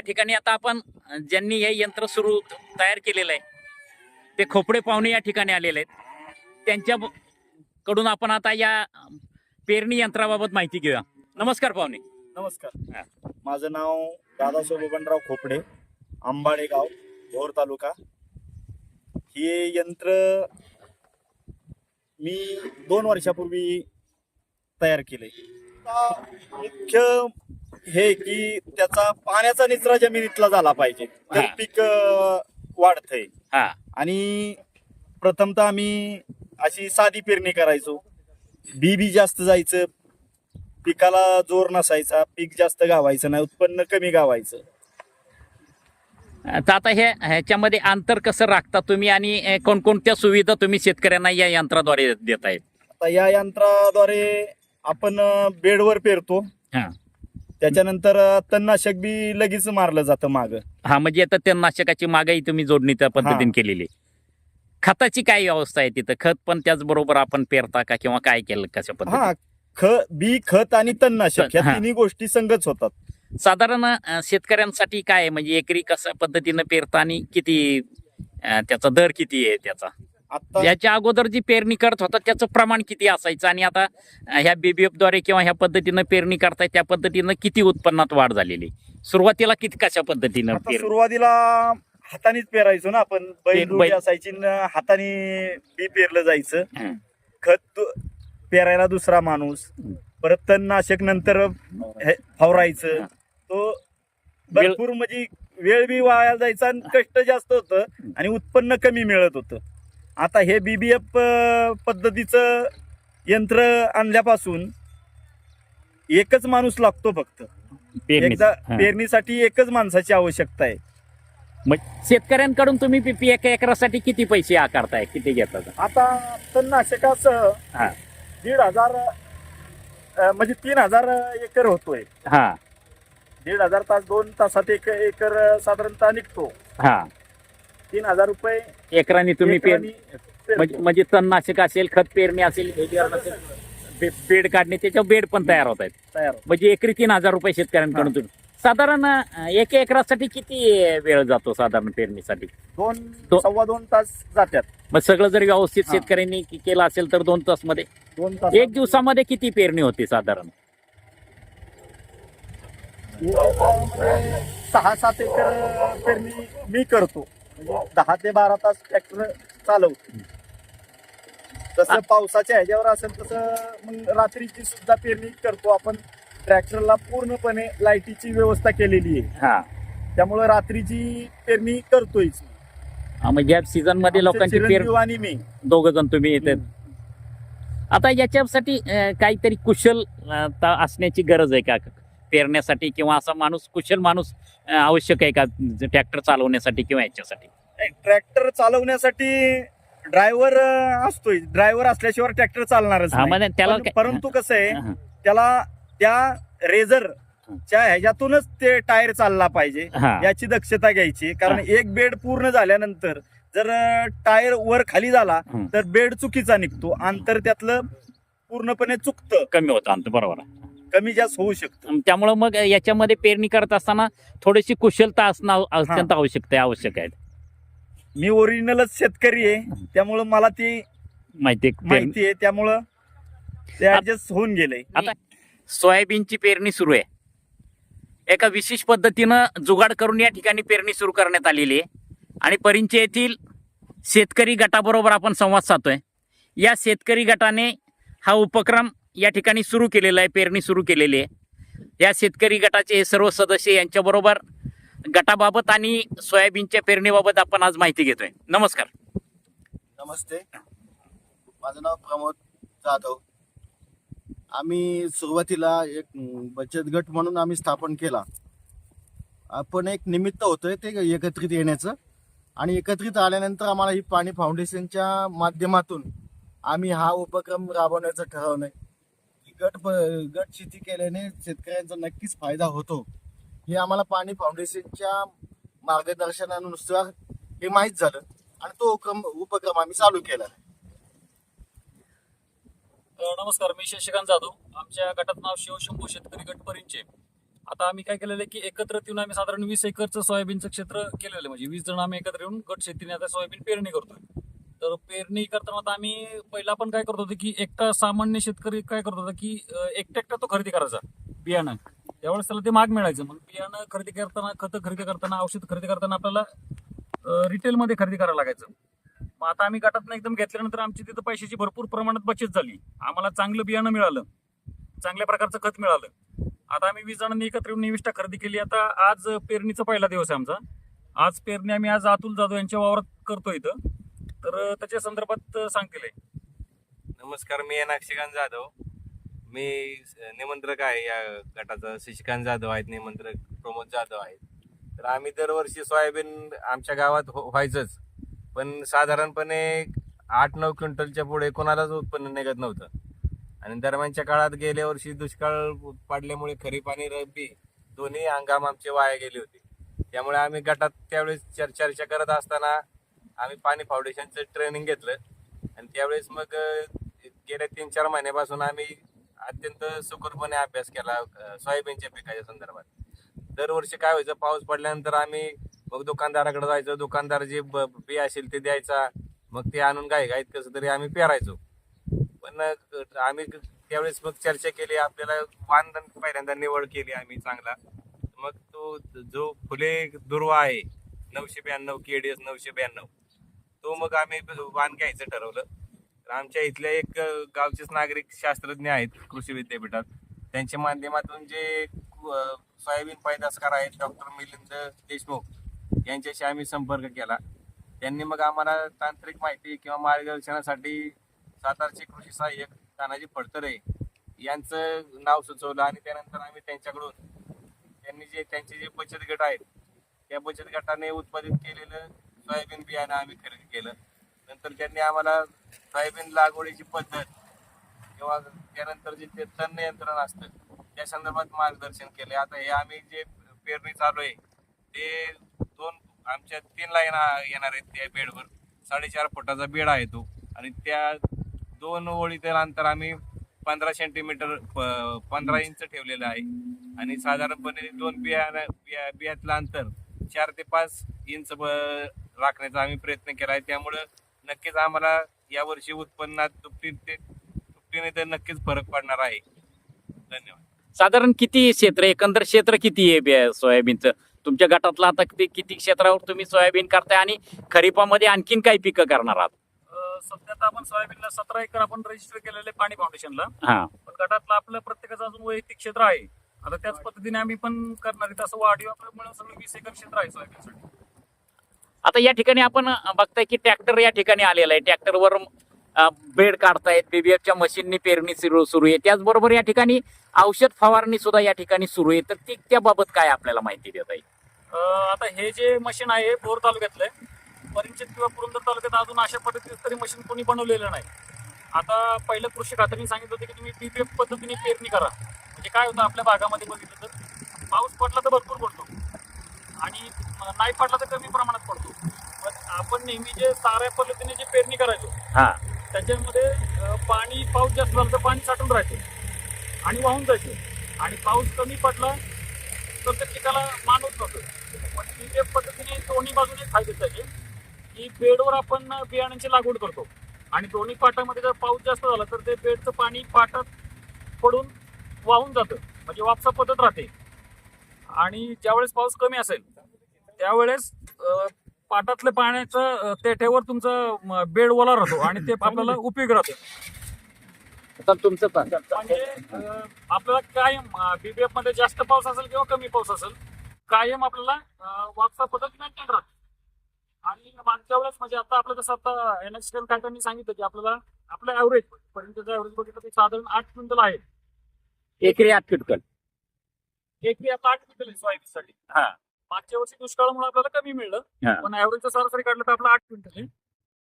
या ठिकाणी आता आपण ज्यांनी हे यंत्र सुरू तयार केलेलं आहे ते खोपडे पाहुणे या ठिकाणी आलेले आहेत. त्यांच्या ब- कडून आपण आता या पेरणी यंत्राबाबत माहिती घेऊया. नमस्कार पाहुणे. नमस्कार. माझं नाव दादासाहेब बबनराव खोपडे आंबाडे गाव भोर तालुका. हे यंत्र मी दोन वर्षापूर्वी तयार केले मुख्य हे की त्याचा पाण्याचा निचरा जमिनीतला झाला पाहिजे. तर हा. पीक वाढतंय. हा. आणि प्रथमतः आम्ही अशी साधी पेरणी करायचो. बी बी जास्त जायचं पिकाला जोर नसायचा पीक जास्त गावायचं नाही उत्पन्न कमी गावायचं. तर आता हे ह्याच्यामध्ये अंतर कसं राखता तुम्ही आणि अ, कोणकोणत्या सुविधा तुम्ही शेतकऱ्यांना या यंत्राद्वारे देत आहेत आता या यंत्राद्वारे आपण अं, बेडवर पेरतो. हा. त्याच्यानंतर तणनाशक बी लगेच मारलं जातं माग हा म्हणजे आता त्या नाशकाची मागाई तुम्ही जोडणी त्या पद्धतीने केलेली आहे. खताची काय व्यवस्था आहे तिथं खत पण त्याचबरोबर आपण पेरता का किंवा काय केलं कशा हा पद्धतीने ख बी खत आणि तणनाशक हा. ह्या तिन्ही गोष्टी संगच होतात साधारण अ, शेतकऱ्यांसाठी काय आहे? म्हणजे एकरी कशा पद्धतीनं पेरता आणि किती अ, त्याचा दर किती आहे त्याचा आता याच्या अगोदर जी पेरणी करत होता त्याचं प्रमाण किती असायचं? आणि आता ह्या बीबीएफद्वारे किंवा ह्या पद्धतीनं पेरणी करताय त्या पद्धतीनं किती उत्पन्नात वाढ झालेली सुरुवातीला किती कशा पद्धतीनं आता सुरुवातीला हातानेच पेरायचो ना आपण. बैल बैल- जोडी असायची न हाताने बी पेरलं जायचं. हं. खत दु- पेरायला दुसरा माणूस. हं. परत तणनाशक नंतर हे फवारायचं. हं. तो भरपूर म्हणजे वेळ बी वाया जायचा आणि कष्ट जास्त होतं आणि उत्पन्न कमी मिळत होतं. आता हे बीबीएफ पद्धतीचं यंत्र आणल्यापासून एकच माणूस लागतो फक्त. पेरणी एकदा. पेरणीसाठी एकच माणसाची आवश्यकता आहे. मग शेतकऱ्यांकडून तुम्ही पीपी एका एकरासाठी किती पैसे आकारताय? किती घेतात? आता तणनाशकाचं हा. दीड हजार अं, म्हणजे तीन हजार एकर होतोय. हा. दीड हजार तास दोन तासात एक एकर साधारणतः निघतो. हा. तीन हजार रुपये एकराने तुम्ही पेर एकराने पेरतो. म्हणजे म्हणजे तणनाशक असेल खत पेरणी असेल बे- बेड काढणे त्याच्या बेड पण तयार होत आहेत. तयार म्हणजे एकरी तीन हजार रुपये शेतकऱ्यांकडून तुम्ही. साधारण अं, एक एकरासाठी किती वेळ जातो साधारण पेरणीसाठी? दोन दो- सव्वा दोन तास जातात मग सगळं जर व्यवस्थित हा. शेतकऱ्यांनी के- केलं असेल तर दोन तासमध्ये दोन तास एक दिवसामध्ये किती पेरणी होती साधारण? सहा सात एकर पेरणी मी करतो. दहा ते बारा तास ट्रॅक्टर चालवतो. जसं पावसाच्या ह्याच्यावर असेल तसं मग रात्रीची सुद्धा पेरणी करतो. आपण ट्रॅक्टरला पूर्णपणे लाईटीची व्यवस्था केलेली आहे. हा. त्यामुळे रात्रीची पेरणी करतोयच. हा, म्हणजे या सीझनमध्ये लोकांची पेर चिरंजीव आणि मी. दोघ जण तुम्ही येतात आता याच्यासाठी अं, काहीतरी कुशल अं, ता- असण्याची गरज आहे का? पेरण्यासाठी किंवा असा माणूस कुशल माणूस आवश्यक आहे का ट्रॅक्टर चालवण्यासाठी किंवा याच्यासाठी ट्रॅक्टर चालवण्यासाठी ड्रायव्हर असतोय ड्रायव्हर असल्याशिवाय ट्रॅक्टर चालणारच हा नाही. म्हणजे त्याला पण- काय- परंतु कसं आहे हा, त्याला त्या रेझर च्या ह्याच्यातूनच ते टायर चालला पाहिजे हा. याची दक्षता घ्यायची कारण एक बेड पूर्ण झाल्यानंतर जर टायर वर खाली झाला हं. तर बेड चुकीचा निघतो अंतर त्यातलं पूर्णपणे चुकतं कमी होतं अंत बरोबर आहे. कमी जास्त होऊ शकतं. त्यामुळं मग याच्यामध्ये पेरणी करत असताना थोडीशी कुशलता असणं अत्यंत आवश्यक आहे आवश्यक आहे. मी ओरिजिनलच शेतकरी आहे त्यामुळं मला ती माहिती माहिती आहे त्यामुळं ते ऍडजस्ट होऊन गेलंय. आता सोयाबीनची पेरणी सुरू आहे. एका विशेष पद्धतीनं जुगाड करून या ठिकाणी पेरणी सुरू करण्यात आलेली आहे. आणि परिंचे येथील शेतकरी गटाबरोबर आपण संवाद साधतोय. या शेतकरी गटाने हा उपक्रम या ठिकाणी सुरू केलेलं आहे पेरणी सुरू केलेली आहे. या शेतकरी गटाचे हे सर्व सदस्य यांच्याबरोबर गटाबाबत आणि सोयाबीनच्या पेरणीबाबत आपण आज माहिती घेतोय. नमस्कार. नमस्ते. माझं नाव प्रमोद जाधव. आम्ही सुरुवातीला एक बचत गट म्हणून आम्ही स्थापन केला. आपण एक निमित्त होतोय ते एकत्रित येण्याचं. आणि एकत्रित आल्यानंतर आम्हाला ही पाणी फाउंडेशनच्या माध्यमातून आम्ही हा उपक्रम राबवण्याचं ठरवणं की गट गट शेती केल्याने शेतकऱ्यांचा नक्कीच फायदा होतो. हे आम्हाला पाणी फाउंडेशनच्या मार्गदर्शनानुसार हे माहीत झालं आणि तो उपक्रम उपक्रम आम्ही चालू केला. नमस्कार मी शशिकांत जाधव. आमच्या गटात नाव शिवशंभू शेतकरी गट परिंचे. आता आम्ही काय केलेलं आहे की एकत्र येऊन आम्ही साधारण वीस एकरचं सोयाबीनचं क्षेत्र केलेलं आहे. म्हणजे वीस जण आम्ही एकत्र येऊन गट शेतीने आता सोयाबीन पेरणी करतोय. तर पेरणी करताना आता आम्ही पहिला पण काय करत होतो की एकटा सामान्य शेतकरी काय करत होता की एकटा एकटा तो खरेदी करायचा बियाणं. त्यावेळेस त्याला ते महाग मिळायचं. मग बियाणं खरेदी करताना खतं खरेदी करताना औषध खरेदी करताना आपल्याला रिटेलमध्ये खरेदी करायला लागायचं. मग आता आम्ही गटातनं एकदम घेतल्यानंतर आमची तिथं पैशाची भरपूर प्रमाणात बचत झाली. आम्हाला चांगलं बियाणं मिळालं. चांगल्या प्रकारचं खत मिळालं. आता आम्ही वीस जणांनी एकत्र येऊन निविष्ठा खरेदी केली. आता आज पेरणीचा पहिला दिवस आहे आमचा. आज पेरणी आम्ही आज अतुल जाधव यांच्या वावरात करतो इथं. तर त्याच्या संदर्भात सांगतील नमस्कार मी नाक्षिकांत जाधव. मी निमंत्रक आहे या गटाचा. शशिकांत जाधव आहेत निमंत्रक प्रमोद जाधव आहेत. तर आम्ही दरवर्षी सोयाबीन आमच्या गावात हो- व्हायचंच. पण साधारणपणे आठ नऊ क्विंटलच्या पुढे कोणालाच उत्पन्न निघत नव्हतं. आणि दरम्यानच्या काळात गेल्या वर्षी दुष्काळ पडल्यामुळे खरीप आणि रब्बी दोन्ही हंगाम आमचे वाया गेले होते. त्यामुळे आम्ही गटात त्यावेळेस चर्चा करत असताना आम्ही पाणी फाउंडेशनचं ट्रेनिंग घेतलं. आणि त्यावेळेस मग गेल्या तीन चार महिन्यापासून आम्ही अत्यंत सुखरूपणे अभ्यास केला सोयाबीनच्या पिकाच्या संदर्भात. दरवर्षी काय व्हायचं पाऊस पडल्यानंतर आम्ही मग दुकानदाराकडे जायचो. दुकानदार जे ब- बी असेल ते द्यायचा. मग ते आणून गाय गायत कसं तरी आम्ही पेरायचो. पण आम्ही त्यावेळेस मग चर्चा केली. आपल्याला वाण पहिल्यांदा निवड केली आम्ही चांगला. मग तो जो फुले दुर्वा आहे नऊशे ब्याण्णव के डी एस नऊशे ब्याण्णव. तो मग आम्ही वाण घ्यायचं ठरवलं. तर आमच्या इथल्या एक गावचेच नागरिक शास्त्रज्ञ आहेत कृषी विद्यापीठात. त्यांच्या माध्यमातून जे सोयाबीन पैदासकार आहेत डॉक्टर मिलिंद देशमुख यांच्याशी आम्ही संपर्क केला. त्यांनी मग आम्हाला तांत्रिक माहिती किंवा मार्गदर्शनासाठी सातारचे कृषी सहाय्यक तानाजी फडतरे यांचं नाव सुचवलं आणि त्यानंतर आम्ही त्यांच्याकडून त्यांनी जे त्यांचे जे बचत गट आहेत त्या बचत गटाने उत्पादित केलेलं सोयाबीन बियाणं आम्ही खरेदी केलं. नंतर त्यांनी आम्हाला सोयाबीन लागवडीची पद्धत किंवा त्यानंतर जे ते तण नियंत्रण असतं त्या संदर्भात मार्गदर्शन केले. आता हे आम्ही जे पेरणी चालू आहे ते दोन आमच्या तीन लाईन येणार आहेत त्या बेडवर. साडेचार फुटाचा बेड आहे तो. आणि त्या दोन ओळीतील अंतर आम्ही पंधरा सेंटीमीटर प- पंधरा इंच ठेवलेलं आहे. आणि साधारणपणे दोन बिया बिया बियातलं अंतर चार ते पाच इंच ब- राखण्याचा आम्ही प्रयत्न केला आहे. त्यामुळं नक्कीच आम्हाला यावर्षी उत्पन्नात दुपटी ते दुपटीने तर नक्कीच फरक पडणार आहे. धन्यवाद. साधारण किती क्षेत्र एकंदर क्षेत्र किती आहे बे- सोयाबीनचं? तुमच्या गटातलं आता किती किती क्षेत्रावर तुम्ही सोयाबीन करताय आणि खरीपामध्ये आणखीन काही पिकं करणार आहात? अ, सध्या तर आपण सोयाबीनला सतरा एकर आपण रजिस्टर केलेले पाणी फाउंडेशनला हा. पण गटातलं आपलं प्रत्येकाचं अजून वैयक्तिक क्षेत्र आहे. आता त्याच पद्धतीने आम्ही पण करणार आहे. तसं वाढीव आपलं मिळून सगळं वीस एकर क्षेत्र आहे सोयाबीनसाठी. आता या ठिकाणी आपण बघताय की ट्रॅक्टर या ठिकाणी आलेला आहे. ट्रॅक्टरवर बेड काढतायत बीबीएफच्या मशीननी पेरणी सुरू सुरू आहे. त्याचबरोबर या ठिकाणी औषध फवारणी सुद्धा या ठिकाणी सुरू आहे. तर ती त्याबाबत काय आपल्याला माहिती देता येईल आता हे जे मशीन आहे बोर तालुक्यातलं आहे. परिचित किंवा पुरंदर तालुक्यात अजून अशा पद्धतीचं तरी मशीन कोणी बनवलेलं नाही. आता पहिलं कृषी खात्याने सांगितलं होतं की तुम्ही बीबीएफ पद्धतीने पेरणी करा. म्हणजे काय होतं आपल्या भागामध्ये बघितलं तर. पाऊस पडला तर भरपूर पडतो. आणि नाही पडला तर कमी प्रमाणात पडतो. पण आपण नेहमी जे साऱ्या पद्धतीने जे पेरणी करायचो हा. त्याच्यामध्ये अं, पाणी पाऊस जास्त झाला तर पाणी साठून राहायचं. आणि वाहून जायचं. आणि पाऊस कमी पडला तर त्या पिकाला मान होत नव्हतं पण पीपीएफ पद्धतीने दोन्ही बाजूने फायदे त्याचे की बेडवर आपण बियाण्यांची लागवड करतो. आणि दोन्ही पाटामध्ये जर पाऊस जास्त झाला तर ते बेडचं पाणी पाटात पडून वाहून जातं. म्हणजे वापसा पद्धत राहते. आणि ज्यावेळेस पाऊस कमी असेल त्यावेळेस पाटातल्या पाण्याचं अं, तेठ्यावर तुमचं बेड ओला राहतो आणि ते आपल्याला उपयोग राहतो. तुमचं म्हणजे आपल्याला कायम बीबीएफमध्ये जास्त पाऊस असेल किंवा कमी पाऊस असेल कायम आपल्याला वापसा पद्धत मेंटेन राहते. आणि मागच्या वेळेस म्हणजे आता आपलं जसं आता एन एस काकांनी सांगितलं की आपल्याला आपलं ऍव्हरेज पर्यंतचं ऍव्हरेज बघितलं साधारण आठ क्विंटल आहे. एकरी आठ क्विंटल. एकरी आता आठ क्विंटल आहे सोयाबीनसाठी हा. मागच्या वर्षी दुष्काळामुळे आपल्याला कमी हा. मिळलं पण ऍव्हरेजचं सरासरी काढलं तर आपलं आठ क्विंटल आहे.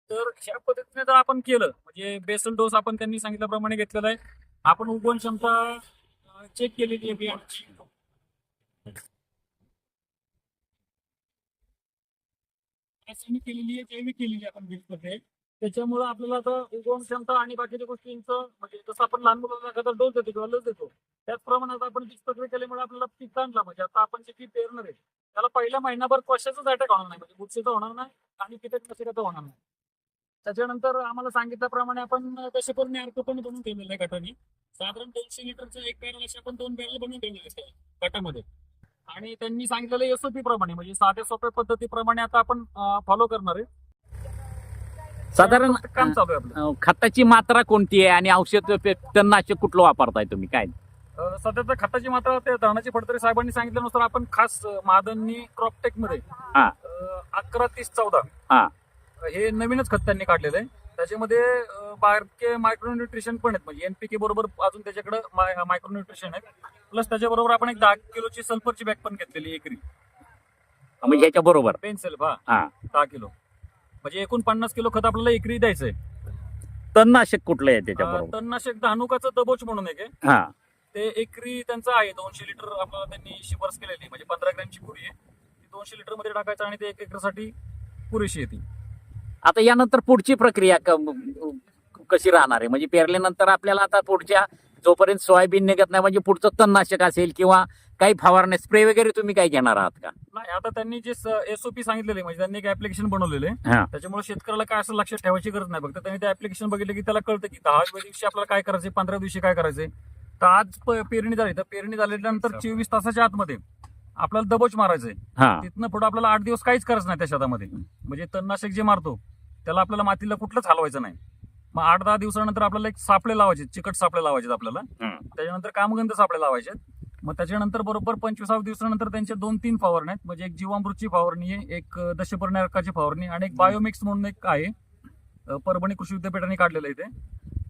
तर ह्या पद्धतीने जर आपण केलं म्हणजे बेसल डोस आपण त्यांनी सांगितल्याप्रमाणे घेतलेला आहे. आपण उगवण क्षमता चेक केलेली आहे बियाण्याची रासायनिक केलेली आहे जैविक केलेली आहे आपण बीजमध्ये त्याच्यामुळे आपल्याला आता उगवण क्षमता आणि बाकीच्या गोष्टींचं म्हणजे जसं आपण लहान मुलांना एखादा डोस देतो किंवा लस देतो त्याचप्रमाणे आता आपण पीक प्रक्रिया केल्यामुळे आपल्याला पीक आणला म्हणजे आता आपण जे पीक पेरणार आहे त्याला पहिल्या महिनाभर कशाचाच अटॅक होणार नाही. म्हणजे बुरशीचा होणार नाही आणि कीटकनाशकाचा होणार नाही. त्याच्यानंतर आम्हाला सांगितल्याप्रमाणे आपण तसे पण अर्क पण बनवून ठेवलेलं आहे गटाने. साधारण दोनशे लिटरचं एक बॅरल असे आपण दोन बॅरल बनवून ठेवलेले गटामध्ये. आणि त्यांनी सांगितलेलं एसओपी प्रमाणे म्हणजे साध्या सोप्या पद्धतीप्रमाणे आता आपण फॉलो करणार आहे. साधारण काम चालू आहे आपलं. अं, खताची मात्रा कोणती आहे आणि औषध पे- तणनाशक कुठलं वापरताय तुम्ही? काय? अ, सध्याच्या खताची मात्रा ते धरणाची फडतरे साहेबांनी सांगितल्यानुसार आपण खास अ, महादननी क्रॉपटेकमध्ये हा. अ, अकरा तीस चौदा हा. हे नवीनच खत त्यांनी काढलेलं आहे. त्याच्यामध्ये अ, बारके मायक्रोन्युट्रिशन पण आहेत. म्हणजे एनपीके बरोबर अजून त्याच्याकडे मायक्रोन्युट्रिशन आहे. प्लस त्याच्याबरोबर आपण एक दहा किलोची सल्फरची बॅग पण घेतलेली एकरी. म्हणजे याच्या बरोबर? पेन्सिल हा. हा. दहा किलो. म्हणजे एकूण पन्नास किलो खत आपल्याला एकरी द्यायचंय. तणनाशक कुठलं आहे त्याच्या अ, बरोबर? तणनाशक धानुकाचं दबोच म्हणून एक आहे. हा. ते एकरी त्यांचं आहे दोनशे लिटर आपल्याला त्यांनी शिफारस केलेली म्हणजे पंधरा ग्रॅमची पुरी आहे. ती दोनशे लिटरमध्ये टाकायचं आणि ते एक एकरसाठी पुरेशी येते आता यानंतर पुढची प्रक्रिया क- कशी राहणार आहे? म्हणजे पेरल्यानंतर आपल्याला आता पुढच्या जोपर्यंत सोयाबीन निघत नाही म्हणजे पुढचं तणनाशक असेल किंवा काही फवारणे स्प्रे वगैरे तुम्ही काय घेणार आहात का? नाही आता त्यांनी जे एसओपी सांगितलेले म्हणजे त्यांनी एक ऍप्लिकेशन बनवलेले हा. त्याच्यामुळे शेतकऱ्याला काय असं लक्षात ठेवायची गरज नाही. फक्त त्यांनी ते ऍप्लिकेशन बघितलं की त्याला कळतं की दहाव्या दिवशी आपल्याला काय करायचं पंधरा दिवशी काय करायचंय. तर आज प- पेरणी झाली. तर पेरणी झाल्यानंतर चोवीस तासाच्या आतमध्ये आपल्याला दबोच मारायचंय. हा. तिथनं पुढे आपल्याला आठ दिवस काहीच करायचं नाही त्या शेतामध्ये. म्हणजे तणनाशक जे मारतो त्याला आपल्याला मातीला कुठलंच हलवायचं नाही. मग आठ दहा दिवसानंतर आपल्याला एक सापळे लावायचे चिकट सापळे लावायचे आपल्याला. हम्म. त्याच्यानंतर कामगंध सापळे लावायचे मग त्याच्यानंतर बरोबर पंचवीसाव्या दिवसानंतर त्यांच्या दोन तीन फवारणी आहेत म्हणजे एक जीवामृतची फवारणी आहे एक अं, दशपर्णी अर्काची फवारणी आणि एक बायोमिक्स म्हणून एक आहे परभणी कृषी विद्यापीठाने काढलेलं आहे ते.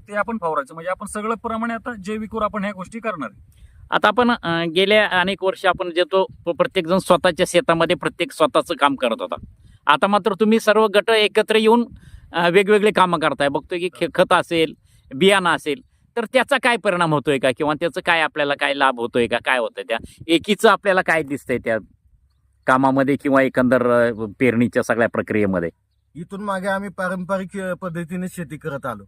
ते आपण फवारायचं म्हणजे आपण सगळं प्रमाणे आता जैविकवर आपण ह्या गोष्टी करणार आहे. आता आपण गेल्या अनेक वर्ष आपण जे तो प्रत्येक जण स्वतःच्या शेतामध्ये प्रत्येक स्वतःचं काम करत होता. आता मात्र तुम्ही सर्व गट एकत्र येऊन वेगवेगळे कामं करताय. बघतोय की खत असेल बियाणं असेल तर त्याचा काय परिणाम होतोय का? किंवा त्याचं काय आपल्याला काय लाभ होतोय का? काय होतंय? त्या एकीचं आपल्याला काय दिसतंय त्या कामामध्ये किंवा एकंदर पेरणीच्या सगळ्या प्रक्रियेमध्ये? इथून मागे आम्ही पारंपरिक पद्धतीने शेती करत आलो.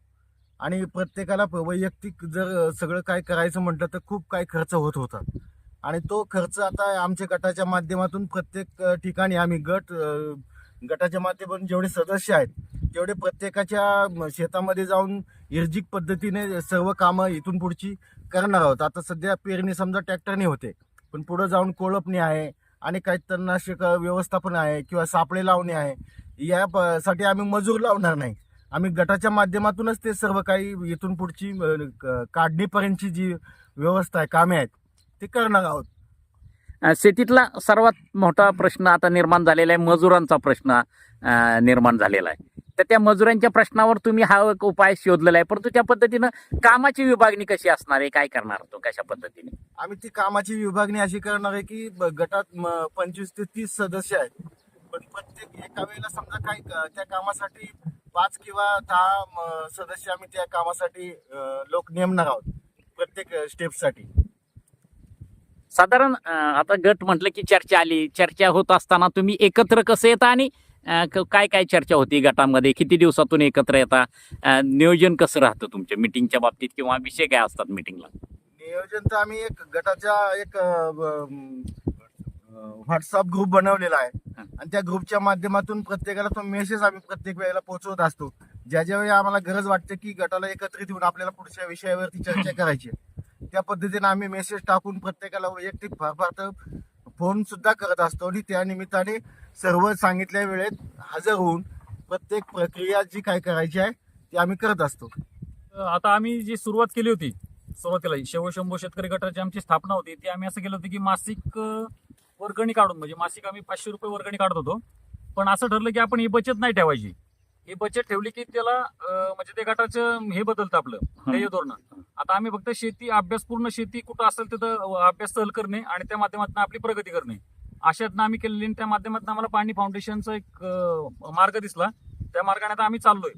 आणि प्रत्येकाला वैयक्तिक जर सगळं काय करायचं म्हटलं तर खूप काय खर्च होत होता. आणि तो खर्च आता आमच्या गटाच्या माध्यमातून प्रत्येक ठिकाणी आम्ही गट गटाच्या माध्यमातून जेवढे सदस्य आहेत तेवढे प्रत्येकाच्या शेतामध्ये जाऊन निर्जिक पद्धतीने सर्व कामं इथून पुढची करणार आहोत. आता सध्या पेरणी समजा ट्रॅक्टरने होते. पण पुढं जाऊन कोळपणी आहे आणि काही तणनाशक व्यवस्थापन आहे किंवा सापळे लावणे आहे या आम्ही मजूर लावणार नाही. आम्ही गटाच्या माध्यमातूनच ते सर्व काही इथून पुढची क- काढणीपर्यंतची जी व्यवस्था आहे कामे आहेत ते करणार आहोत. शेतीतला सर्वात मोठा प्रश्न आता निर्माण झालेला आहे मजुरांचा प्रश्न निर्माण झालेला आहे. तर त्या मजुरांच्या प्रश्नावर तुम्ही हा एक उपाय शोधलेला आहे. परंतु त्या पद्धतीनं कामाची विभागणी कशी असणार आहे? काय करणार तो कशा पद्धतीने? आम्ही ती कामाची विभागणी अशी करणार आहे की ब- गटात म- पंचवीस ते तीस सदस्य आहेत. पण प्रत्येक एका वेळेला समजा काही क- त्या कामासाठी पाच किंवा दहा म, सदस्य आम्ही त्या कामासाठी अ, लोक नेमणार आहोत प्रत्येक स्टेपसाठी. साधारण अं, आता गट म्हटलं की चर्चा आली. चर्चा होत असताना तुम्ही एकत्र कसं येता आणि काय काय चर्चा होती गटामध्ये? किती दिवसातून एकत्र येता? नियोजन कसं राहतं तुमच्या मिटिंगच्या बाबतीत किंवा विषय काय असतात मिटिंगला? नियोजन तर आम्ही एक गटाच्या एक व्हॉट्सअप ग्रुप बनवलेला आहे. आणि त्या ग्रुपच्या माध्यमातून प्रत्येकाला तो मेसेज आम्ही प्रत्येक वेळेला पोहोचवत असतो. ज्या ज्या वेळी आम्हाला गरज वाटते की गटाला एकत्रित येऊन आपल्याला पुढच्या विषयावरती चर्चा करायची. त्या पद्धतीने आम्ही मेसेज टाकून प्रत्येकाला वैयक्तिक फार फार तर फोन सुद्धा करत असतो. आणि त्या निमित्ताने सर्व सांगितल्या वेळेत हजर होऊन प्रत्येक प्रक्रिया जी काय करायची आहे ती आम्ही करत असतो. आता आम्ही जी सुरुवात केली होती सुरुवातीला शेव शंभू शेतकरी गटाची आमची स्थापना होती ती आम्ही असं केलं होतं की मासिक वर्गणी काढून म्हणजे मासिक आम्ही पाचशे रुपये वर्गणी काढत होतो. पण असं ठरलं की आपण ही बचत नाही ठेवायची. ही बचत ठेवली की त्याला म्हणजे ते गटाचं हे बदलतं आपलं ध्येय धोरण. आता आम्ही फक्त शेती अभ्यासपूर्ण शेती कुठं असेल तिथं अभ्यास सहल करणे आणि त्या माध्यमातून आपली प्रगती करणे. अशातनं आम्ही केलेली आणि त्या माध्यमातून आम्हाला पाणी फाउंडेशनचा एक मार्ग दिसला. त्या मार्गाने आता आम्ही चाललोय.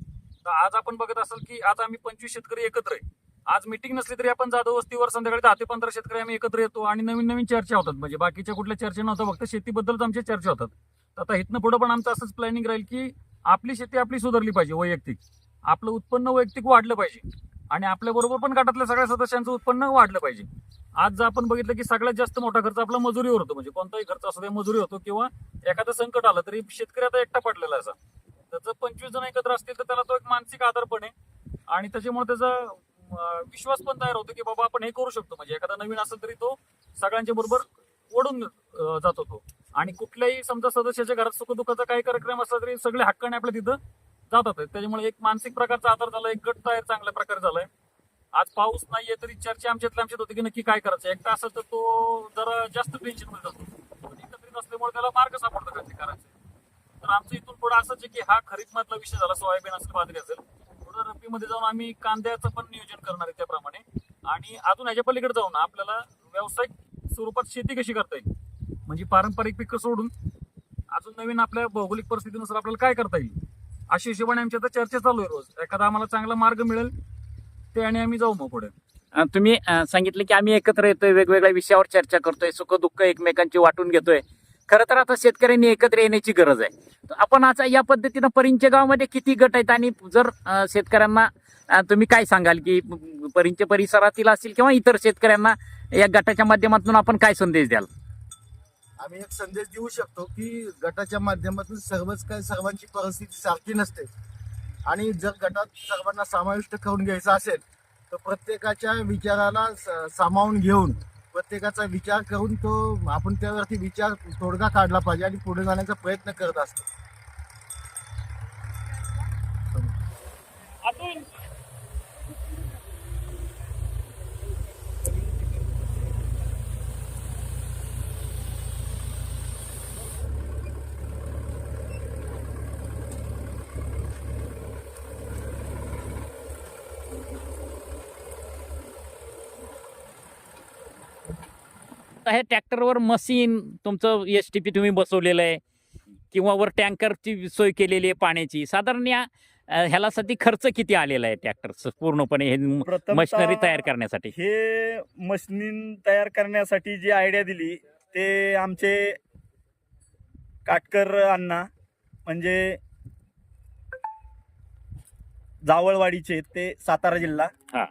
तर आज आपण बघत असाल की आज आम्ही पंचवीस शेतकरी एकत्र आहे. आज मिटिंग नसली तरी आपण जाधव वस्तीवर संध्याकाळी दहा ते पंधरा शेतकरी आम्ही एकत्र येतो आणि नवीन नवीन चर्चा होतात. म्हणजे बाकीच्या कुठल्या चर्चा नव्हत्या फक्त शेतीबद्दलच आमच्या चर्चा होतात. तर आता इथनं पुढं पण आमचं असंच प्लॅनिंग राहील की आपली शेती आपली सुधारली पाहिजे वैयक्तिक. आपलं उत्पन्न वैयक्तिक वाढलं पाहिजे. आणि आपल्या बरोबर पण गटातल्या सगळ्या सदस्यांचं उत्पन्न वाढलं पाहिजे. आज जर आपण बघितलं की सगळ्यात जास्त मोठा खर्च आपला मजुरीवर होतो. म्हणजे कोणताही खर्च असू दे मजुरी होतो किंवा एखादं संकट आलं तरी शेतकरी आता एकटा पडलेला असा. त्याचं पंचवीस जण एकत्र असतील तर त्याला तो एक मानसिक आधार पण आहे. आणि त्याच्यामुळे त्याचा विश्वास पण तयार होतो की बाबा आपण हे करू शकतो. म्हणजे एखादा नवीन असेल तरी तो सगळ्यांच्या बरोबर ओढून जात जातो तो आणि कुठल्याही समजा सदस्याच्या घरात सुखदुःखाचा काही कार्यक्रम असला तरी सगळे हक्काने आपल्या तिथं जातात त्याच्यामुळे एक मानसिक प्रकारचा आधार झाला एक गट तयार चांगल्या प्रकारे झालाय. आज पाऊस नाहीये तरी चर्चा आमच्यातल्या आमच्यात होती की नक्की काय करायचं. एकटा असेल तर तो जरा जास्त टेन्शनमध्ये जातो. एकत्रित असल्यामुळे त्याला मार्ग सापडतो काय ते करायचं. तर आमचं इथून पुढे असंच आहे की हा खरीप मधला विषय झाला सोयाबीन असेल बाजरी असेल पुढे रब्बीमध्ये जाऊन आम्ही कांद्याचं पण नियोजन करणार आहे त्याप्रमाणे. आणि अजून ह्याच्या पलीकडे जाऊन आपल्याला व्यावसायिक स्वरूपात शेती कशी करता येईल? म्हणजे पारंपरिक पिकं सोडून अजून नवीन आपल्या भौगोलिक परिस्थितीनुसार आपल्याला काय करता येईल? अशा हिशोबाने आमची आता चर्चा चालू आहे रोज. एखादा आम्हाला चांगला मार्ग मिळेल ते आणि आम्ही जाऊ मग पुढे. अं, तुम्ही अं, सांगितलं की आम्ही एकत्र येतोय वेगवेगळ्या विषयावर चर्चा करतोय सुख दुःख एकमेकांची वाटून घेतोय. खरं तर आता शेतकऱ्यांनी एकत्र येण्याची गरज आहे. तर आपण आता या पद्धतीनं परिंचे गावामध्ये किती गट आहेत आणि जर अं, शेतकऱ्यांना अं, तुम्ही काय सांगाल की परिंचे परिसरातील असतील किंवा इतर शेतकऱ्यांना या गटाच्या माध्यमातून आपण काय संदेश द्याल? आम्ही एक संदेश देऊ शकतो की गटाच्या माध्यमातून सर्वच काय सर्वांची परिस्थिती सारखी नसते. आणि जर गटात सर्वांना समाविष्ट करून घ्यायचं असेल तर प्रत्येकाच्या विचाराला स- सामावून घेऊन प्रत्येकाचा विचार करून तो आपण त्यावरती विचार तोडगा काढला पाहिजे आणि पुढे जाण्याचा प्रयत्न करत असतो. आता हे ट्रॅक्टरवर मशीन तुमचं एस टी पी तुम्ही बसवलेलं आहे. किंवा वर टँकरची सोय केलेली आहे पाण्याची. साधारण या ह्यालासाठी खर्च किती आलेला आहे ट्रॅक्टर पूर्णपणे हे मशिनरी तयार करण्यासाठी? हे मशीन तयार करण्यासाठी जी आयडिया दिली ते आमचे काटकर अण्णा म्हणजे जावळवाडीचे ते सातारा जिल्हा. हा.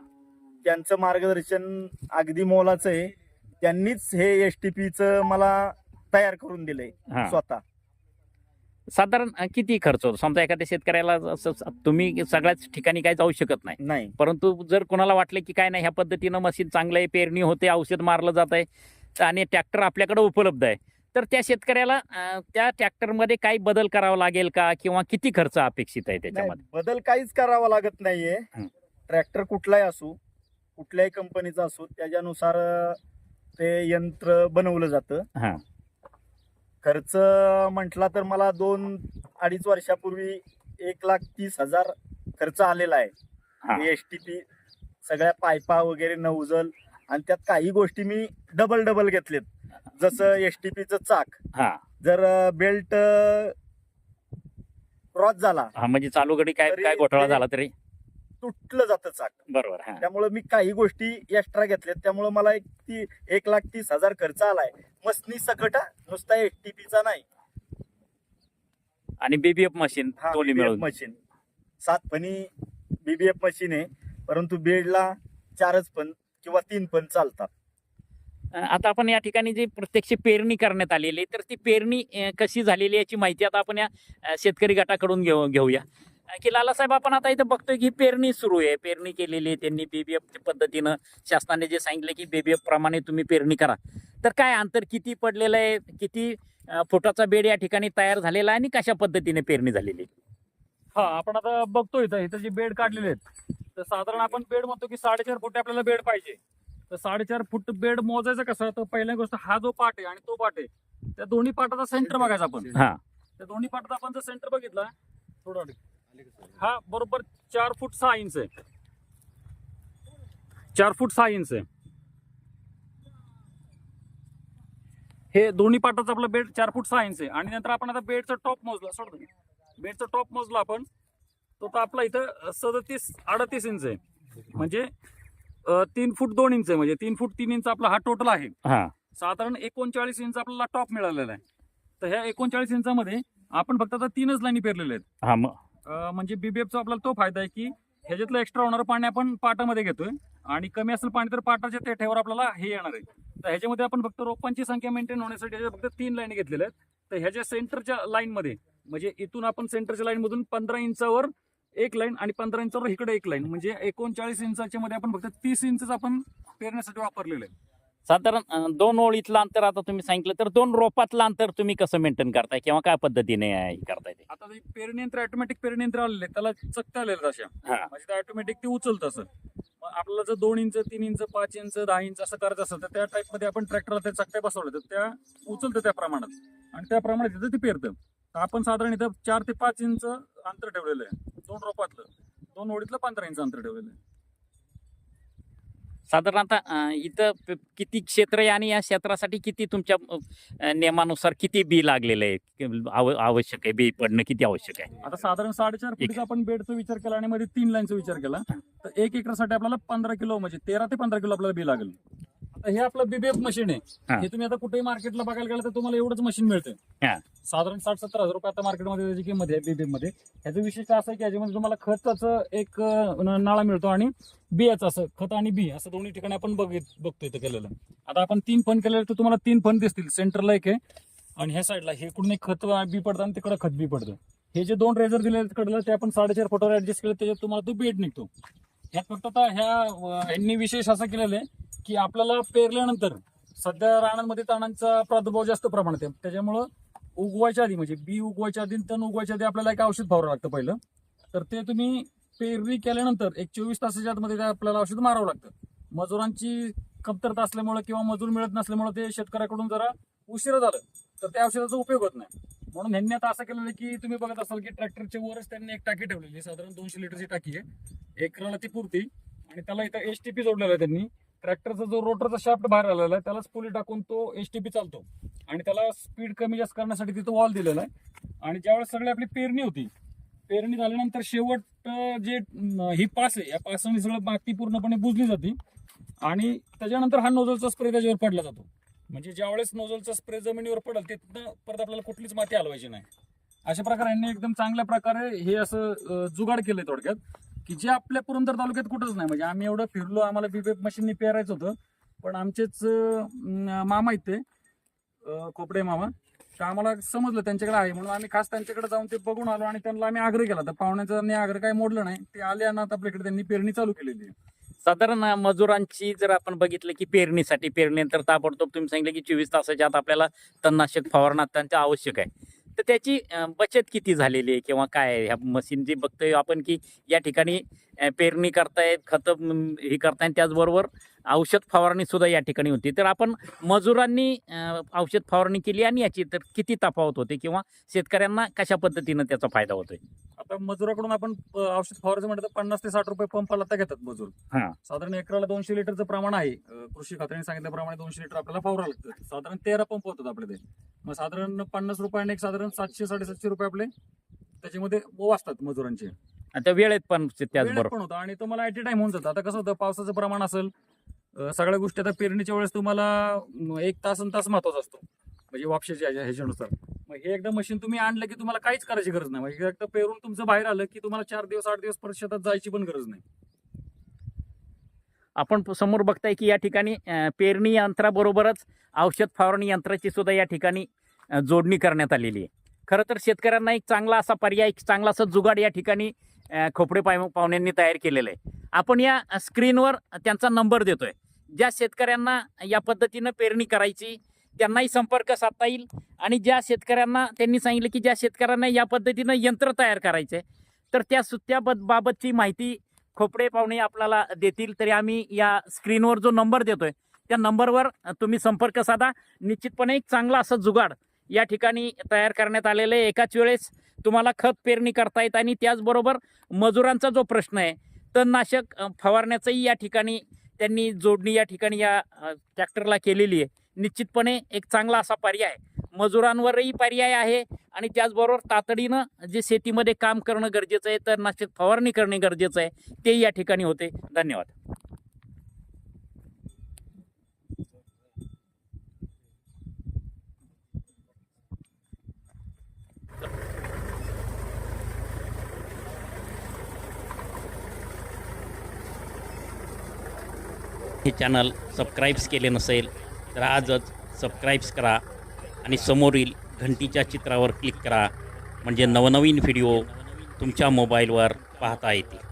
त्यांचं मार्गदर्शन अगदी मोलाचं आहे. त्यांनीच हे एस टी पीचं मला तयार करून दिलंय हा. स्वतः. साधारण अं, किती खर्च होतो? समजा एखाद्या शेतकऱ्याला स- तुम्ही सगळ्याच ठिकाणी काही जाऊ शकत नाही. नाही. परंतु जर कोणाला वाटलं की काय नाही ह्या पद्धतीनं मशीन चांगलं आहे पेरणी होते औषध मारलं जात आहे आणि ट्रॅक्टर आपल्याकडे उपलब्ध आहे तर त्या शेतकऱ्याला अं, त्या ट्रॅक्टरमध्ये काही बदल करावा लागेल का? किंवा किती खर्च अपेक्षित आहे नाही, त्याच्यामध्ये? बदल काहीच करावा लागत नाहीये. हं. ट्रॅक्टर कुठलाही असू कुठल्याही कंपनीचा असू त्याच्यानुसार अं, ते यंत्र बनवलं जातं. हा. खर्च म्हटला तर मला दोन अडीच वर्षापूर्वी एक लाख तीस हजार खर्च आलेला हा. आहे एस टी पी सगळ्या पायपा वगैरे नवजल आणि त्यात काही गोष्टी मी डबल डबल घेतलेत. जसं एस टी पीचं चाक. हा. जर बेल्ट क्रॉस झाला. हा म्हणजे चालू घडी काय तरी काय घोटाळा झाला तरी? तुटलं जातं चाक बरोबर हा. त्यामुळे मी काही गोष्टी एक्स्ट्रा घेतल्यात. त्यामुळे मला एक ती एक लाख तीस हजार खर्च आलाय. मसनी सकट हा, नुसता एसटीपीचा नाही. आणि बीबीएफ मशीन हा दोन्ही मिळून. मशीन सात फणी बीबीएफ मशीन आहे. परंतु बेडला चारच पण किंवा तीन पण चालतात. आता आपण या ठिकाणी जी प्रत्यक्ष पेरणी करण्यात आलेली आहे, तर ती पेरणी अं, कशी झालेली याची माहिती आता आपण या अं, शेतकरी गटाकडून घेऊ घेऊया. की लालासाहेब आपण आता इथं बघतोय की पेरणी सुरू आहे. पेरणी केलेली आहे त्यांनी बीबीएफ पद्धतीनं. शासनाने जे सांगितलं की बीबीएफ प्रमाणे तुम्ही पेरणी करा. तर काय अंतर किती पडलेलं आहे? किती फुटाचा बेड या ठिकाणी तयार झालेला आहे आणि कशा पद्धतीने पेरणी झालेली आहे? हा आपण आता बघतोय इथं. इथं जे बेड काढलेले आहेत तर साधारण आपण बेड म्हणतो की साडेचार फूट आपल्याला बेड पाहिजे. तर साडेचार फूट बेड मोजायचं कसं? तर पहिल्या गोष्ट हा जो पाट आहे आणि तो पाट आहे त्या दोन्ही पाटाचा सेंटर बघायचा आपण. हा. त्या दोन्ही पाटात आपण जर सेंटर बघितला थोडं. हा बरोबर चार फूट सहा इंच आहे. चार फूट सहा इंच आहे. हे दोन्ही पाटाचं आपलं बेड चार फूट सहा इंच आहे. आणि नंतर आपण आता बेडचं टॉप मोजला. सोड बेडचं टॉप मोजला आपण. तो तर आपला इथं सदतीस अडतीस इंच आहे. म्हणजे तीन फूट दोन इंच आहे. म्हणजे तीन फूट तीन इंच आपला हा टोटल आहे. हा. साधारण एकोणचाळीस इंच आपल्याला टॉप मिळालेला आहे. तर ह्या एकोणचाळीस इंचामध्ये आपण फक्त आता तीनच लाईनी पेरलेल्या आहेत. हा म्हणजे बीबीएफचा आपल्याला तो फायदा आहे की ह्याच्यातलं एक्स्ट्रा होणारं पाणी आपण पाटामध्ये घेतोय आणि कमी असेल पाणी तर पाटाच्या तेठ्यावर आपल्याला हे येणार आहे. तर ह्याच्यामध्ये आपण फक्त रोपांची संख्या मेंटेन होण्यासाठी ह्याच्या फक्त तीन लाईन घेतलेल्या आहेत. तर ह्याच्या सेंटरच्या लाईनमध्ये म्हणजे इथून आपण सेंटरच्या लाईनमधून पंधरा इंचावर एक लाईन आणि पंधरा इंचावर इकडे एक लाईन म्हणजे एकोणचाळीस इंचाच्या मध्ये आपण फक्त तीस इंचच आपण पेरण्यासाठी वापरलेलं आहे साधारण दोन ओळीतलं अंतर आता तुम्ही सांगितलं तर दोन रोपातलं अंतर तुम्ही कसं मेंटेन करताय किंवा काय पद्धतीने हे करताय ते? आता ते पेरणी यंत्र ऑटोमॅटिक पेरणी यंत्र आलेले त्याला आहेत अशा. हा. म्हणजे ते ऑटोमॅटिक ते उचलत असं. मग आपल्याला जर दोन इंच तीन इंच पाच इंच दहा इंच असं करायचं असेल तर त्या टाईपमध्ये आपण ट्रॅक्टरला त्या चकत्या बसवल्या तर त्या उचलतं त्या प्रमाणात. आणि त्या प्रमाणात तिथं ते पेरतं. तर आपण साधारण इथं चार ते पाच इंच अंतर ठेवलेलं आहे दोन रोपातलं. दोन ओळीतलं पंधरा इंच अंतर ठेवलेलं आहे. साधारणतः इथं किती क्षेत्र आहे आणि या क्षेत्रासाठी किती तुमच्या नियमानुसार किती बी लागलेलं आहे आव- आवश्यक आहे बी पडणं किती आवश्यक आहे? आता साधारण साडेचार फुटीचा आपण बेडचा विचार केला आणि मध्ये तीन लाईनचा विचार केला. तर एक एकरसाठी आपल्याला पंधरा किलो म्हणजे तेरा ते पंधरा किलो आपल्याला बी लागेल. हे आपलं बीबीएफ मशीन. आहे. हे. तुम्ही आता कुठेही मार्केटला बघायला गेलं तर तुम्हाला एवढंच मशीन मिळतं हा. साधारण साठ सत्तर हजार रुपये आता मार्केटमध्ये त्याची किंमत आहे बीबीएफमध्ये. ह्याचं विशेष असं आहे की याच्यामध्ये तुम्हाला खताचं एक अं, न- नाळा मिळतो आणि बियाचं असं खत आणि बी असं दोन्ही ठिकाणी आपण बघित बघतो इथं केलेलं. आता आपण तीन फन केलेले तर तुम्हाला तीन फन दिसतील. सेंटरला एक आहे आणि ह्या साईडला हे कुठून एक खत बी पडतं आणि तिकडं खत बी पडतं. हे जे दोन रेझर दिले तिकडलं ते आपण साडेचार फुटावर ऍडजस्ट केलं त्याच्यात तुम्हाला तो बेड निघतो. ह्यात फक्त आता ह्या यांनी विशेष असं केलेलं आहे की आपल्याला पेरल्यानंतर सध्या राणांमध्ये तणांचा प्रादुर्भाव जास्त प्रमाणात आहे. त्याच्यामुळं उगवायच्या आधी म्हणजे बी उगवायच्या आधी तण उगवायच्या आधी आपल्याला एक औषध फवारावं लागतं पहिलं. तर ते तुम्ही पेरणी केल्यानंतर एक चोवीस तासाच्या आतमध्ये आपल्याला औषध मारावं लागतं. मजुरांची कमतरता असल्यामुळे किंवा मजूर मिळत नसल्यामुळे ते शेतकऱ्याकडून जरा उशिरा झालं तर त्या औषधाचा उपयोग होत नाही. म्हणून ह्यांनी आता असं केलेलं की तुम्ही बघत असाल की ट्रॅक्टरच्या वरच त्यांनी एक टाकी ठेवलेली साधारण दोनशे लिटरची टाकी आहे. एकराला ती पुरती. आणि त्याला इथं एच टी पी जोडलेला आहे त्यांनी. ट्रॅक्टरचा जो रोटरचा शाफ्ट बाहेर आलेला आहे त्यालाच पुली टाकून तो एच टी पी चालतो. आणि त्याला स्पीड कमी जास्त करण्यासाठी तिथं वॉल दिलेला आहे. आणि ज्यावेळेस सगळी आपली पेरणी होती पेरणी झाल्यानंतर शेवट जे ही पास आहे या पासाने सगळं माती पूर्णपणे बुजली जाते. आणि त्याच्यानंतर हा नोझलचा स्प्रे त्याच्यावर पडला जातो. म्हणजे ज्यावेळेस नोझलचा स्प्रे जमिनीवर पडेल तिथनं परत आपल्याला कुठलीच माती हलवायची नाही. अशा प्रकारे यांनी एकदम चांगल्या प्रकारे हे असं जुगाड केलंय थोडक्यात की जे आपल्या पुरंदर तालुक्यात कुठंच नाही. म्हणजे आम्ही एवढं फिरलो आम्हाला बीबीएफ मशीननी पेरायचं होतं पण आमचेच मामा आहेत कोपडे मामा तर आम्हाला समजलं त्यांच्याकडे आहे. म्हणून आम्ही खास त्यांच्याकडे जाऊन ते बघून आलो आणि त्यांना आम्ही आग्रह केला. तर पाहुण्याचा त्यांनी आग्रह काही मोडलं नाही. ते आले आणि आता आपल्याकडे त्यांनी पेरणी चालू केलेली आहे. साधारण मजुरांची जर आपण बघितलं की पेरणीसाठी पेरणीनंतर ताबडतोब तुम्ही सांगितलं की चोवीस तासाच्या आत आपल्याला तणनाशक फवारणं अत्यंत आवश्यक आहे. तर त्याची बचत किती झालेली आहे किंवा काय ह्या मशीन जी बघतोय आपण की या ठिकाणी पेरणी करतायत खतं हे करतायत त्याचबरोबर औषध फवारणी सुद्धा या ठिकाणी होती. तर आपण मजुरांनी औषध फवारणी केली आणि याची तर किती तफावत होते किंवा शेतकऱ्यांना कशा पद्धतीनं त्याचा फायदा होतोय? आता मजुराकडून आपण औषध फवारायचं म्हटलं तर पन्नास ते साठ रुपये पंपाला आता घेतात मजूर. हा. साधारण एकराला दोनशे लिटरचं प्रमाण आहे. कृषी खात्याने सांगितल्याप्रमाणे दोनशे लिटर आपल्याला फवारा लागतं. साधारण तेरा पंप होतात आपले ते. मग साधारण पन्नास रुपयाने एक साधारण सातशे साडेसातशे रुपये आपले त्याच्यामध्ये वाचतात मजुरांचे. आता वेळेत पण त्याचबरोबर पण होतं. आणि तुम्हाला ॲट टाइम होऊन जातं. आता कसं होतं पावसाचं प्रमाण असेल सगळ्या गोष्टी आता पेरणीच्या वेळेस तुम्हाला एक तास तास महत्त्वाचा असतो. म्हणजे वापशाच्या ह्याच्या- ह्याच्यानुसार. मग हे एकदा मशीन तुम्ही आणलं की तुम्हाला काहीच करायची गरज नाही. म्हणजे एकदा पेरून तुमचं बाहेर आलं की तुम्हाला चार दिवस आठ दिवस परत शेतात जायची पण गरज नाही. आपण समोर बघताय की या ठिकाणी पेरणी यंत्राबरोबरच औषध फवारणी यंत्राची सुद्धा या ठिकाणी जोडणी करण्यात आलेली आहे. खरं तर शेतकऱ्यांना एक चांगला असा पर्याय एक चांगला असा जुगाड या ठिकाणी खोपडे पाय पाहुण्यांनी तयार केलेलं आहे. आपण या स्क्रीनवर त्यांचा नंबर देतोय. ज्या शेतकऱ्यांना या पद्धतीनं पेरणी करायची त्यांनाही संपर्क साधता येईल आणि ज्या शेतकऱ्यांना त्यांनी सांगितलं की ज्या शेतकऱ्यांना या पद्धतीनं यंत्र तयार करायचं तर त्या सुत्या बाबतची माहिती खोपडे पाहुणे आपल्याला देतील. तरी आम्ही या स्क्रीनवर जो नंबर देतोय त्या नंबरवर तुम्ही संपर्क साधा. निश्चितपणे एक चांगला असं जुगाड या ठिकाणी तयार करण्यात आलेलं आहे. एकाच वेळेस तुम्हाला खत पेरणी करता येत आणि त्याचबरोबर मजुरांचा जो प्रश्न आहे तणनाशक फवारण्याचंही या ठिकाणी त्यांनी जोडणी या ठिकाणी या ट्रॅक्टरला केलेली आहे. निश्चितपणे एक चांगला असा पर्याय मजुरांवरही पर्याय आहे आणि त्याचबरोबर तातडीनं जे शेतीमध्ये काम करणं गरजेचं आहे तणनाशक फवारणी करणे गरजेचं आहे ते या ठिकाणी होते. धन्यवाद. हे चॅनल सबस्क्राईब्स केले नसेल तर आजच सबस्क्राईब्स करा आणि समोरील घंटीच्या चित्रावर क्लिक करा. म्हणजे नवनवीन व्हिडिओ तुमच्या मोबाईलवर पाहता येतील.